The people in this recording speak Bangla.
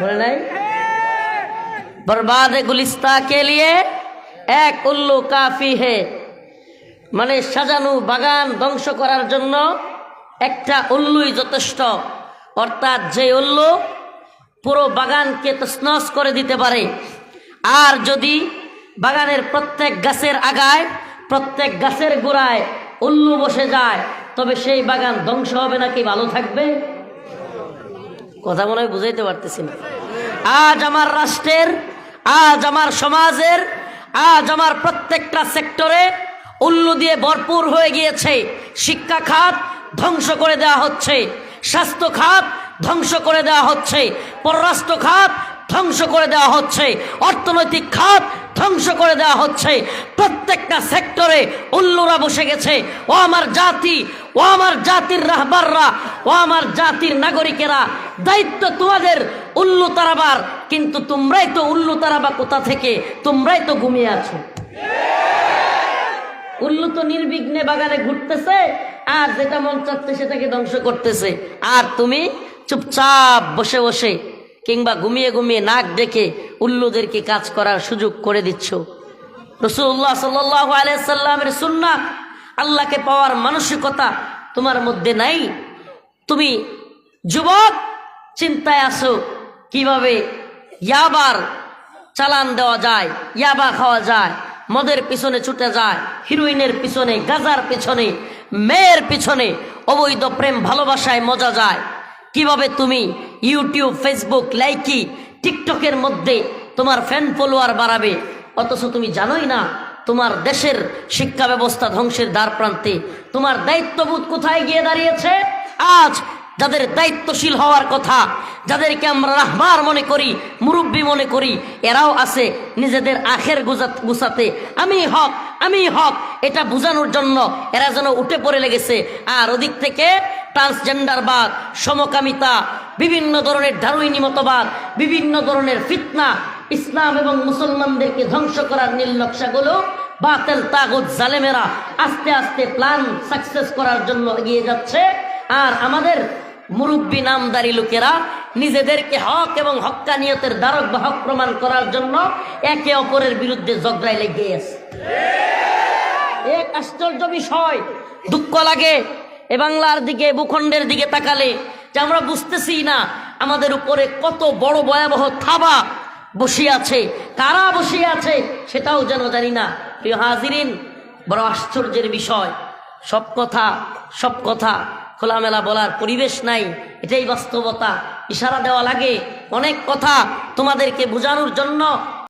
বলে নাই बर्बाद गुलिस्ता के लिए এক উল্লু কাফি হে মানে সাজানো বাগান ধ্বংস করার জন্য একটা উল্লুই যথেষ্ট অর্থাৎ যে উল্লু পুরো বাগানকে তছনছ করে দিতে পারে আর যদি বাগানের প্রত্যেক গাছের আগায় প্রত্যেক গাছের গোড়ায় উল্লু বসে যায় তবে সেই বাগান ধ্বংস হবে নাকি ভালো থাকবে কথা মনে হয় বুঝাইতে পারতেছি না। আজ আমার রাষ্ট্রের, আজ আমার সমাজের, আজ আমার প্রত্যেকটা সেক্টরে উল্লু দিয়ে ভরপুর হয়ে গিয়েছে। শিক্ষা খাত ধ্বংস করে দেওয়া হচ্ছে, স্বাস্থ্য খাত ধ্বংস করে দেওয়া হচ্ছে, পররাষ্ট্র খাত ধ্বংস করে দেওয়া হচ্ছে। অর্থনৈতিক খাত ধ্বংস করে দেওয়া হচ্ছে। প্রত্যেকটা সেক্টরে উল্লুরা বসে গেছে। ও আমার জাতি, ও আমার জাতির রাহবাররা, ও আমার জাতির নাগরিকেরা, দায়িত্ব তোমাদের উল্লু তারাবার, কিন্তু তোমরাই তো উল্লু তারাবা কোথা থেকে? তোমরাই তো ঘুমিয়ে আছো। উল্লু তো নির্বিঘ্নে বাগানে ঘুরতেছে, আর যেটা মন চাচ্ছে সেটাকে ধ্বংস করতেছে। আর তুমি চুপচাপ বসে বসে কিংবা ঘুমিয়ে ঘুমিয়ে নাক ডেকে উল্লুদেরকে কাজ করার সুযোগ করে দিচ্ছ। রসুল্লাহ সাল্লাহ আলাইসাল্লামের সুন্না আল্লাহকে পাওয়ার মানসিকতা তোমার মধ্যে নাই। তুমি যুবক, চিন্তায় আসো কীভাবে ইয়াবার চালান দেওয়া যায়, ইয়াবা খাওয়া যায়, মদের পিছনে ছুটে যায়, হিরোইনের পিছনে, গাজার পিছনে, মেয়ের পিছনে অবৈধ প্রেম ভালোবাসায় মজা যায়। কীভাবে তুমি ইউটিউব ফেসবুক লাইকি টিকটকের মধ্যে তোমার ফ্যান ফলোয়ার বাড়াবে? অথচ তুমি জানোই না, তোমার দেশের শিক্ষা ব্যবস্থা ধ্বংসের দ্বার প্রান্তে তোমার দায়িত্ববোধ কোথায় গিয়ে দাঁড়িয়েছে? আজ যাদের দায়িত্বশীল হওয়ার কথা, যাদেরকে আমরা রাহবার মনে করি, মুরব্বী মনে করি, এরাও আছে নিজেদের আখের গুছাতে। আমি হক আমি হক, এটা বোঝানোর জন্য এরা যেন উঠে পড়ে লেগেছে। আর ওদিক থেকে ট্রান্সজেন্ডারবাদ সমকামিতা, বিভিন্ন ধরনের ধারুইনি মতবাদ, বিভিন্ন ধরনের ফিতনা, ইসলাম এবং মুসলমানদেরকে ধ্বংস করার নীল নকশাগুলো বাতেল তাগুদ জালেমেরা আস্তে আস্তে প্ল্যান সাকসেস করার জন্য এগিয়ে যাচ্ছে। আর আমাদের মুরব্বী নামদারি লোকেরা নিজেদেরকে হক এবং হক্কানিয়তের দ্বারক বা হক প্রমাণ করার জন্য একে অপরের বিরুদ্ধে ঝগড়ায় লেগে আছে এক আশ্চর্য বিষয়, দুঃখ লাগে এ বাংলার দিকে, ভূখণ্ডের দিকে তাকালে যে আমরা বুঝতেছি না আমাদের উপরে কত বড় ভয়াবহ থাবা বসিয়ে আছে। কারা বসিয়ে আছে সেটাও যেন জানি না। প্রিয় হাজিরিন, বড় আশ্চর্যের বিষয়। সব কথা সব কথা খোলামেলা বলার পরিবেশ নাই, এটাই বাস্তবতা। ইশারা দেওয়া লাগে, অনেক কথা তোমাদেরকে বোঝানোর জন্য